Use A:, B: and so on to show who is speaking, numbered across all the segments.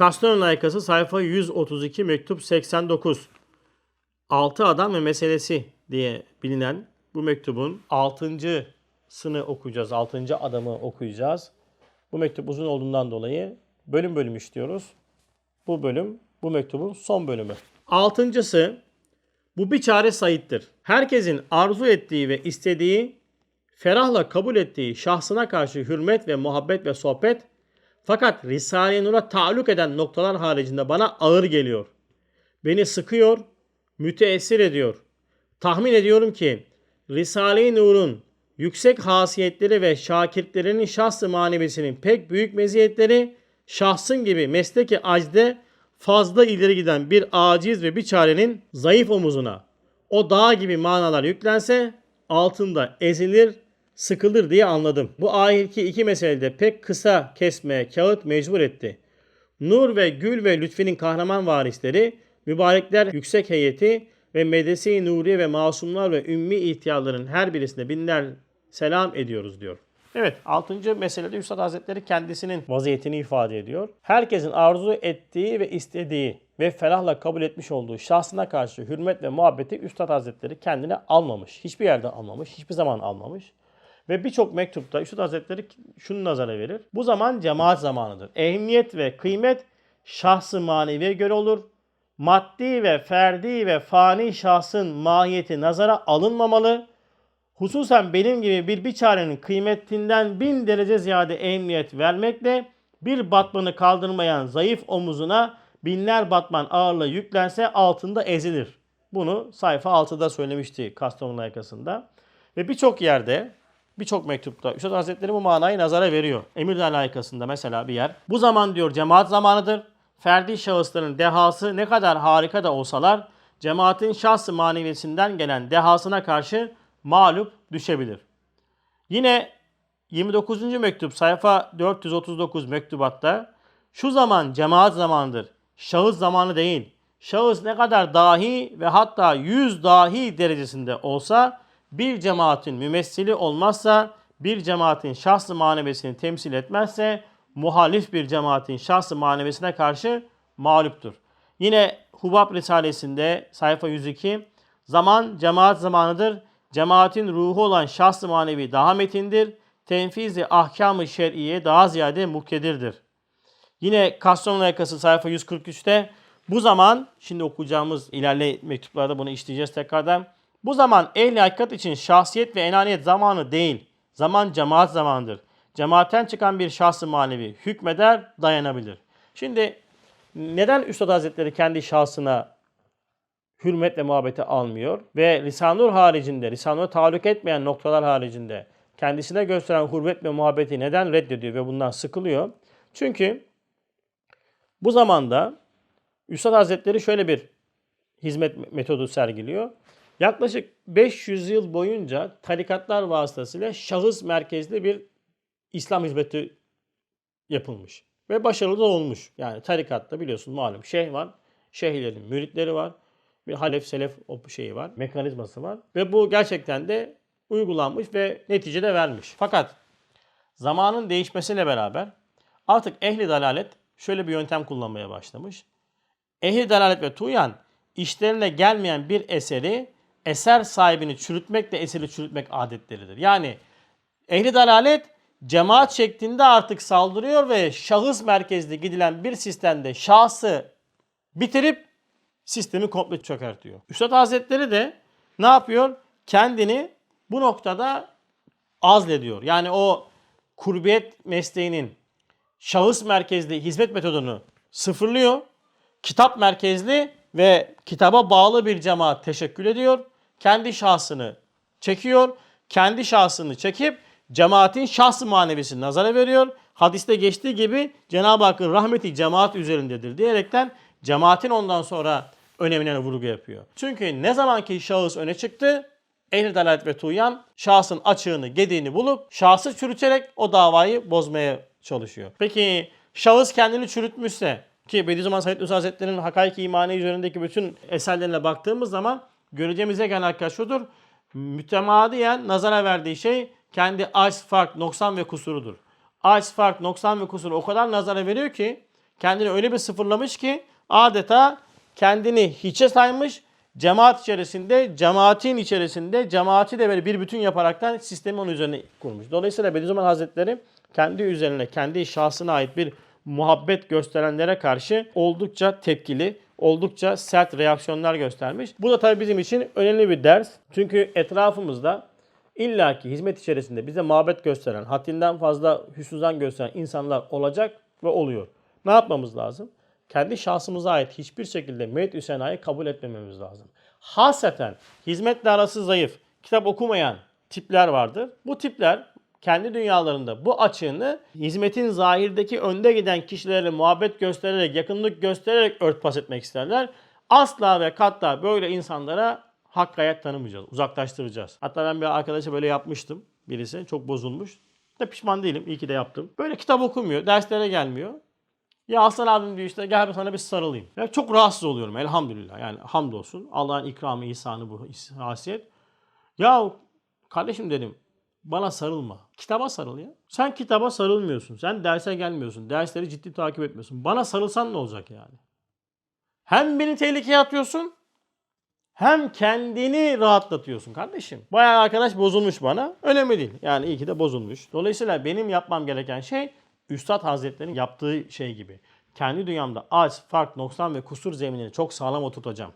A: Kastamonu layıkası sayfa 132 mektup 89. Altı adam ve meselesi diye bilinen bu mektubun altıncısını okuyacağız. Altıncı adamı okuyacağız. Bu mektup uzun olduğundan dolayı bölüm bölüm işliyoruz. Bu bölüm bu mektubun son bölümü. Altıncısı bu bir çare Said'dir. Herkesin arzu ettiği ve istediği, ferahla kabul ettiği şahsına karşı hürmet ve muhabbet ve sohbet fakat Risale-i Nur'a taalluk eden noktalar haricinde bana ağır geliyor. Beni sıkıyor, müteessir ediyor. Tahmin ediyorum ki Risale-i Nur'un yüksek hasiyetleri ve şakirtlerinin şahsı manevesinin pek büyük meziyetleri şahsın gibi mesleki acde fazla ileri giden bir aciz ve bir çarenin zayıf omuzuna o dağ gibi manalar yüklense altında ezilir, sıkılır diye anladım. Bu ahirki iki meselede pek kısa kesmeye kağıt mecbur etti. Nur ve Gül ve Lütfi'nin kahraman varisleri, mübarekler yüksek heyeti ve medrese-i Nuriye ve masumlar ve ümmi ihtiyarların her birisine binler selam ediyoruz diyor. Evet 6. meselede Üstad Hazretleri kendisinin vaziyetini ifade ediyor. Herkesin arzu ettiği ve istediği ve ferahla kabul etmiş olduğu şahsına karşı hürmet ve muhabbeti Üstad Hazretleri kendine almamış. Hiçbir yerde almamış, hiçbir zaman almamış. Ve birçok mektupta Üstad Hazretleri şunu nazara verir. Bu zaman cemaat zamanıdır. Ehemmiyet ve kıymet şahsı maneviye göre olur. Maddi ve ferdi ve fani şahsın mahiyeti nazara alınmamalı. Hususen benim gibi bir biçarenin kıymetinden bin derece ziyade ehemmiyet vermekle bir batmanı kaldırmayan zayıf omuzuna binler batman ağırlığı yüklense altında ezilir. Bunu sayfa 6'da söylemişti Kastamonu layıkasında. Ve birçok yerde birçok mektupta Üstad Hazretleri bu manayı nazara veriyor. Emirdağ layıkasında mesela bir yer. Bu zaman diyor cemaat zamanıdır. Ferdi şahısların dehası ne kadar harika da olsalar cemaatin şahsı maneviyesinden gelen dehasına karşı mağlup düşebilir. Yine 29. mektup sayfa 439 mektubatta şu zaman cemaat zamanıdır. Şahıs zamanı değil. Şahıs ne kadar dahi ve hatta yüz dahi derecesinde olsa bir cemaatin mümessili olmazsa bir cemaatin şahsı manevesini temsil etmezse muhalif bir cemaatin şahsı manevesine karşı mağluptur. Yine Hubab Risalesi'nde sayfa 102 zaman cemaat zamanıdır. Cemaatin ruhu olan şahs-ı manevi daha metindir. Tenfizi ahkam-ı şer'iye daha ziyade muktedirdir. Yine Kastamonu Yakası sayfa 143'te bu zaman şimdi okuyacağımız ilerle mektuplarda bunu işleyeceğiz tekrardan. Bu zaman ehli hakikat için şahsiyet ve enaniyet zamanı değil. Zaman cemaat zamanıdır. Cemaatten çıkan bir şahs-ı manevi hükmeder, dayanabilir. Şimdi neden Üstad Hazretleri kendi şahsına hürmet ve muhabbeti almıyor ve Lisanur haricinde, Lisanur'a taalluk etmeyen noktalar haricinde kendisine gösteren hürmet ve muhabbeti neden reddediyor ve bundan sıkılıyor? Çünkü bu zamanda Üstad Hazretleri şöyle bir hizmet metodu sergiliyor. Yaklaşık 500 yıl boyunca tarikatlar vasıtasıyla şahıs merkezli bir İslam hizmeti yapılmış. Ve başarılı da olmuş. Yani tarikatta biliyorsun malum şeyh var. Şeyhlerin müritleri var. Bir halef selef şeyi var. Mekanizması var. Ve bu gerçekten de uygulanmış ve netice de vermiş. Fakat zamanın değişmesiyle beraber artık ehli dalalet şöyle bir yöntem kullanmaya başlamış. Ehli dalalet ve tuyan işlerine gelmeyen bir eseri eser sahibini çürütmekle eseri çürütmek adetleridir. Yani ehli dalalet cemaat şeklinde artık saldırıyor ve şahıs merkezli gidilen bir sistemde şahsı bitirip sistemi komple çökertiyor. Üstad Hazretleri de ne yapıyor? Kendini bu noktada azlediyor. Yani o kurbiyet mesleğinin şahıs merkezli hizmet metodunu sıfırlıyor. Kitap merkezli ve kitaba bağlı bir cemaat teşekkül ediyor. Kendi şahsını çekiyor. Kendi şahsını çekip cemaatin şahsı manevisini nazara veriyor. Hadiste geçtiği gibi Cenab-ı Hakk'ın rahmeti cemaat üzerindedir diyerekten cemaatin ondan sonra önemine vurgu yapıyor. Çünkü ne zaman ki şahıs öne çıktı, ehl dalalet ve tuyan şahsın açığını, gediğini bulup şahsı çürüterek o davayı bozmaya çalışıyor. Peki şahıs kendini çürütmüşse ki Bediüzzaman Said Nursi Hazretleri'nin Hakaik-i İmani üzerindeki bütün eserlerine baktığımız zaman göreceğimize gelen hakikat şudur. Mütemadiyen nazara verdiği şey kendi aç, fark, noksan ve kusurudur. Aç, fark, noksan ve kusuru o kadar nazara veriyor ki kendini öyle bir sıfırlamış ki adeta kendini hiçe saymış. Cemaat içerisinde, cemaatin içerisinde, cemaati de böyle bir bütün yaparaktan sistemi onun üzerine kurmuş. Dolayısıyla Bediüzzaman Hazretleri kendi üzerine, kendi şahsına ait bir muhabbet gösterenlere karşı oldukça tepkili, oldukça sert reaksiyonlar göstermiş. Bu da tabii bizim için önemli bir ders. Çünkü etrafımızda illaki hizmet içerisinde bize muhabbet gösteren, haddinden fazla hüsnüzan gösteren insanlar olacak ve oluyor. Ne yapmamız lazım? Kendi şahsımıza ait hiçbir şekilde meyit üsenayı kabul etmememiz lazım. Haseten hizmetle arası zayıf, kitap okumayan tipler vardır. Bu tipler kendi dünyalarında bu açığını hizmetin zahirdeki önde giden kişilere muhabbet göstererek, yakınlık göstererek örtbas etmek isterler. Asla ve katla böyle insanlara hak hayat tanımayacağız, uzaklaştıracağız. Hatta ben bir arkadaşa böyle yapmıştım birisi. Çok bozulmuş. Da pişman değilim. iyi ki de yaptım. Böyle kitap okumuyor, derslere gelmiyor. Ya Aslan abim diyor işte gel sana bir sarılayım. Ya çok rahatsız oluyorum elhamdülillah. Yani hamdolsun. Allah'ın ikramı, ihsanı bu hasiyet. Ya kardeşim dedim bana sarılma. Kitaba sarıl ya. Sen kitaba sarılmıyorsun. Sen derse gelmiyorsun. Dersleri ciddi takip etmiyorsun. Bana sarılsan ne olacak yani? Hem beni tehlikeye atıyorsun hem kendini rahatlatıyorsun kardeşim. Bayağı arkadaş bozulmuş bana. Önemli değil. Yani iyi ki de bozulmuş. Dolayısıyla benim yapmam gereken şey Üstad Hazretleri'nin yaptığı şey gibi. Kendi dünyamda az, fark, noksan ve kusur zeminini çok sağlam oturtacağım.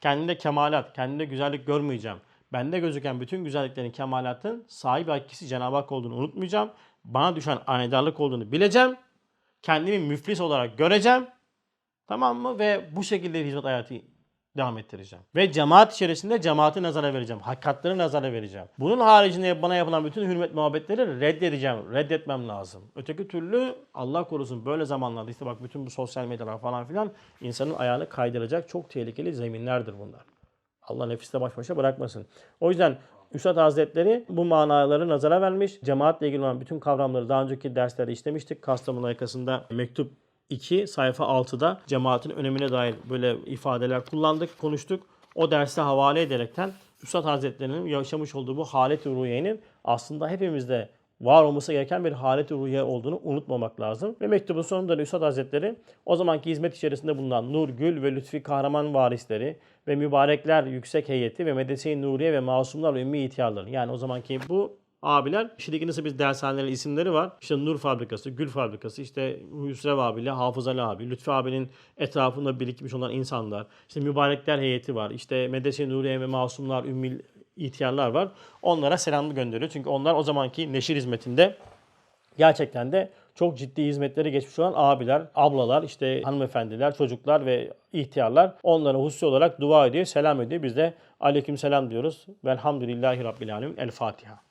A: Kendimde kemalat, kendimde güzellik görmeyeceğim. Bende gözüken bütün güzelliklerin, kemalatın sahibi hakikisi Cenab-ı Hak olduğunu unutmayacağım. Bana düşen anedarlık olduğunu bileceğim. Kendimi müflis olarak göreceğim. Tamam mı? Ve bu şekilde hizmet hayatı devam ettireceğim. Ve cemaat içerisinde cemaati nazara vereceğim. Hakikatleri nazara vereceğim. Bunun haricinde bana yapılan bütün hürmet muhabbetleri reddedeceğim. Reddetmem lazım. Öteki türlü Allah korusun böyle zamanlarda işte bak bütün bu sosyal medyalar falan filan insanın ayağını kaydıracak çok tehlikeli zeminlerdir bunlar. Allah nefiste baş başa bırakmasın. O yüzden Üstad Hazretleri bu manaları nazara vermiş. Cemaatle ilgili olan bütün kavramları daha önceki derslerde işlemiştik. Kastamonu yakasında mektup 2 sayfa 6'da cemaatin önemine dair böyle ifadeler kullandık, konuştuk. O derse havale ederekten Üstad Hazretleri'nin yaşamış olduğu bu halet-i ruhiyenin aslında hepimizde var olması gereken bir halet-i ruhiye olduğunu unutmamak lazım. Ve mektubun sonunda da Üstad Hazretleri o zamanki hizmet içerisinde bulunan Nur, Gül ve Lütfi Kahraman varisleri ve mübarekler yüksek heyeti ve Medrese-i Nuriye ve masumlar ve ümmi ihtiyarları. Yani o zamanki bu abiler. Şimdiki nasıl biz dershanelerin isimleri var. İşte Nur Fabrikası, Gül Fabrikası, işte Hüsrev abiyle Hafız Ali abi, Lütfi abinin etrafında birikmiş olan insanlar. İşte mübarekler heyeti var. İşte Medrese-i Nuriye ve Masumlar, Ümmil ihtiyarlar var. Onlara selamlı gönderiyor. Çünkü onlar o zamanki neşir hizmetinde gerçekten de çok ciddi hizmetleri geçmiş olan abiler, ablalar, işte hanımefendiler, çocuklar ve ihtiyarlar onlara hususi olarak dua ediyor, selam ediyor. Biz de aleyküm selam diyoruz. Velhamdülillahi Rabbil Alemin. El Fatiha.